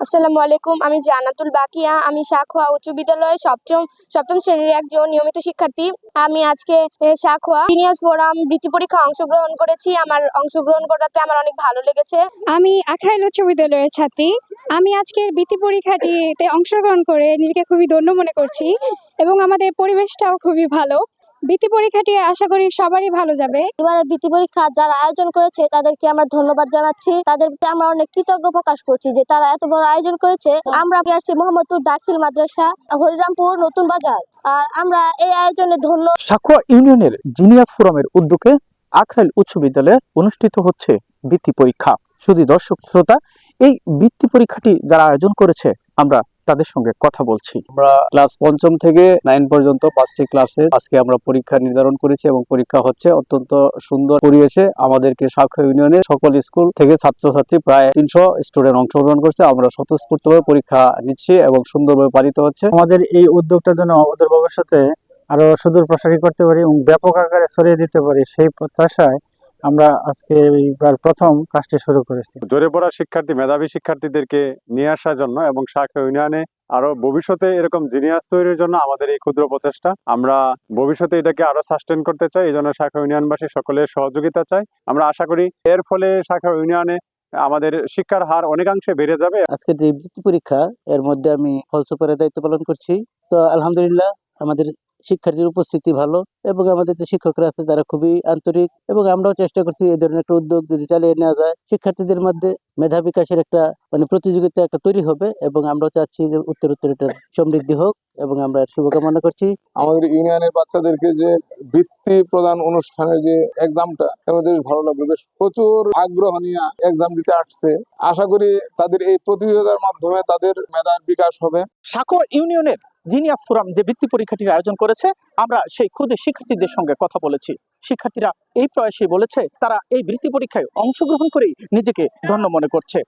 আসসালামু আলাইকুম আমি জানাতুল বাকিয়া আমি সাখোয়া উচ্চ বিদ্যালয়ে সপ্তম সপ্তম শ্রেণির একজন নিয়মিত শিক্ষার্থী। আমি আজকে এ, সাখোয়া সিনিয়র্স ফোরাম বৃত্তি পরীক্ষা অংশগ্রহণ করেছি আমার অংশগ্রহণ করাতে আমার অনেক ভালো লেগেছে। আমি আখড়াইল উচ্চ বিদ্যালয়ের ছাত্রী আমি আজকের বৃত্তি পরীক্ষাটিতে অংশগ্রহণ করে নিজেকে খুবই ধন্য মনে করছি এবং আমাদের পরিবেশটাও খুবই ভালো। বৃত্তি পরীক্ষাটি আশা করি সবারই ভালো যাবে। এবারে বৃত্তি পরীক্ষা যারা আয়োজন করেছে তাদেরকে আমরা ধন্যবাদ জানাচ্ছি। তাদেরকে আমরা অনেক কৃতজ্ঞ প্রকাশ করছি যে তারা এত বড় আয়োজন করেছে। আমরা আসছি মোহাম্মদপুর দাখিল মাদ্রাসা হরিরামপুর নতুন বাজার। আর আমরা এই আয়োজনে ধন্য। সাকুয়া ইউনিয়নের জিনিয়াস ফোরামের উদ্যোগে আখরাইল উচ্চ বিদ্যালয়ে অনুষ্ঠিত হচ্ছে বৃত্তি পরীক্ষা। শুধু দর্শক শ্রোতা এই বৃত্তি পরীক্ষাটি যারা আয়োজন করেছে আমরা তাদের সঙ্গে কথা বলছি। আমরা ক্লাস পঞ্চম থেকে নাইন পর্যন্ত পাঁচটি ক্লাসে আজকে আমরা পরীক্ষা নির্ধারণ করেছি এবং পরীক্ষা হচ্ছে অত্যন্ত সুন্দর পরিবেশে আমাদেরকে শাখা ইউনিয়নের সকল স্কুল থেকে ছাত্রছাত্রী প্রায় তিনশো স্টুডেন্ট অংশগ্রহণ করছে। আমরা স্বতঃস্ফূর্তভাবে পরীক্ষা নিচ্ছি এবং সুন্দরভাবে পালিত হচ্ছে। আমাদের এই উদ্যোগটা যেন অদূর ভবিষ্যতে আরও সুদূর প্রসারী করতে পারি এবং ব্যাপক আকারে ছড়িয়ে দিতে পারি সেই প্রত্যাশায় আমরা আজকে এইবার প্রথম কাজটি শুরু করেছি। জোরে পড়া শিক্ষার্থী মেধাবী শিক্ষার্থীদেরকে নিয়ে আসার জন্য এবং শাখা ইউনিয়নে আরও ভবিষ্যতে এরকম জিনিয়াস তৈরির জন্য আমাদের এই ক্ষুদ্র প্রচেষ্টা। আমরা ভবিষ্যতে এটাকে আরও সাস্টেন করতে চাই এই জন্য শাখা ইউনিয়নবাসী সকলের সহযোগিতা চাই। আমরা আশা করি এর ফলে শাখা ইউনিয়নে আমাদের শিক্ষার হার অনেকাংশে বেড়ে যাবে। আজকে যে বৃত্তি পরীক্ষা এর মধ্যে আমি ফল সুপারের দায়িত্ব পালন করছি। তো আলহামদুলিল্লাহ আমাদের শিক্ষার্থীর উপস্থিতি ভালো এবং আমাদের যে শিক্ষকরা আছে তারা খুবই আন্তরিক এবং আমরাও চেষ্টা করছি এই ধরনের একটা উদ্যোগ যদি চালিয়ে নেওয়া যায়। শিক্ষার্থীদের মধ্যে মেধা বিকাশের একটা মানে প্রতিযোগিতা একটা তৈরি হবে এবং আমরাও চাচ্ছি যে উত্তর উত্তর এটার সমৃদ্ধি হোক এবং আমরা শুভকামনা করছি। আমাদের ইউনিয়নের বাচ্চাদেরকে যে বৃত্তি প্রদান অনুষ্ঠানের যে এক্সামটা আমাদের বেশ ভালো লাগল। বেশ প্রচুর আগ্রহ নিয়ে এক্সাম দিতে আসছে। আশা করি তাদের এই প্রতিযোগিতার মাধ্যমে তাদের মেধার বিকাশ হবে। সাকুয়া ইউনিয়নের জিনিয়াস ফোরাম যে বৃত্তি পরীক্ষাটির আয়োজন করেছে, আমরা সেই ক্ষুদে শিক্ষার্থীদের সঙ্গে কথা বলেছি। শিক্ষার্থীরা এই প্রয়াসে বলেছে, তারা এই বৃত্তি পরীক্ষায় অংশগ্রহণ করেই নিজেকে ধন্য মনে করছে।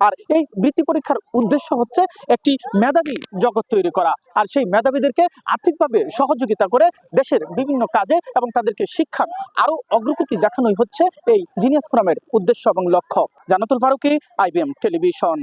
আর এই বৃত্তি পরীক্ষার উদ্দেশ্য হচ্ছে একটি মেধাবী জগৎ তৈরি করা। আর সেই মেধাবীদেরকে আর্থিকভাবে সহযোগিতা করে দেশের বিভিন্ন কাজে এবং তাদেরকে শিক্ষার আরও অগ্রগতি দেখানোই হচ্ছে এই জিনিয়াস ফোরামের উদ্দেশ্য এবং লক্ষ্য। Jannatul Faruqui IBM television.